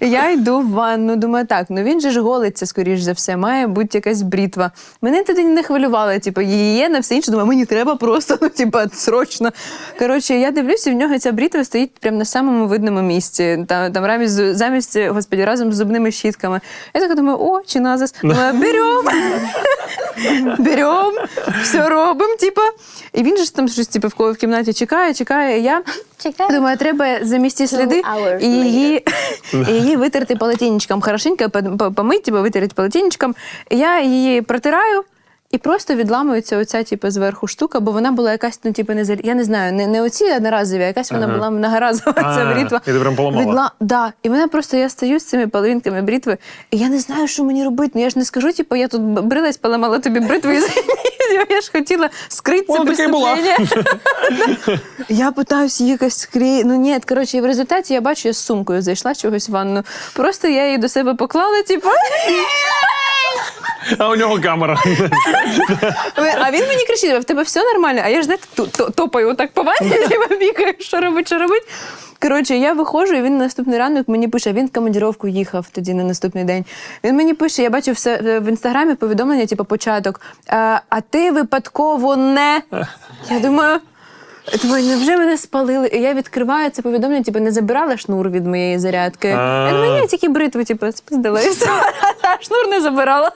Я йду в ванну, думаю, так, ну він же ж голиться, скоріш за все, має бути якась брітва. Мене тоді не хвилювало, типу, гігієна, все інше, думаю, мені треба просто, ну, типу, срочно. Коротше, я дивлюся, в нього ця брітва стоїть прямо на самому видному місці. Там, там замість, з- замість, господі, разом з зубними щітками. Я так думаю, о, чи назас. Думаю, берем. Берем, все робимо, типу. І він же ж там щось типу, в кого в кімнаті чекає, чекає. І я Чекаю. думаю, треба замісти сліди і її, і її витерти полотенечком. Хорошенько по- по- помить, типу, витерти полотенечком. Я її протираю. І просто відламується оця, типу, зверху штука, бо вона була якась, ну, типу, не зал- я не знаю, не, не оці одноразові, а якась вона Ага. була многоразова ця А, брітва. і ти прям поламала? Відла... Да. І мене просто я стою з цими половинками брітви, і я не знаю, що мені робити. Ну я ж не скажу, типу, я тут брилась, поламала тобі бритву. і Я ж хотіла скрити це Вона така й була. преступлення. Я питаюся її якось скрі... Ну ні, коротше, і в результаті я бачу, я з сумкою зайшла чогось в ванну. Просто я її до себе поклала, типу. А у нього камера. А він мені кричить: в тебе все нормально? А я ж знаєте, топаю отак по типу, бігаю, що робить, що робить. Коротше, я виходжу, і він наступний ранок мені пише, він в командіровку їхав тоді на наступний день. Він мені пише, я бачу все е, в інстаграмі повідомлення, типу, початок. «А, А ти випадково не. Я думаю. Думаю, невже мене спалили? І я відкриваю це повідомлення, типу, не забирала шнур від моєї зарядки. Я думаю, я тільки бритву, типу, спиздила і все. Шнур не забирала.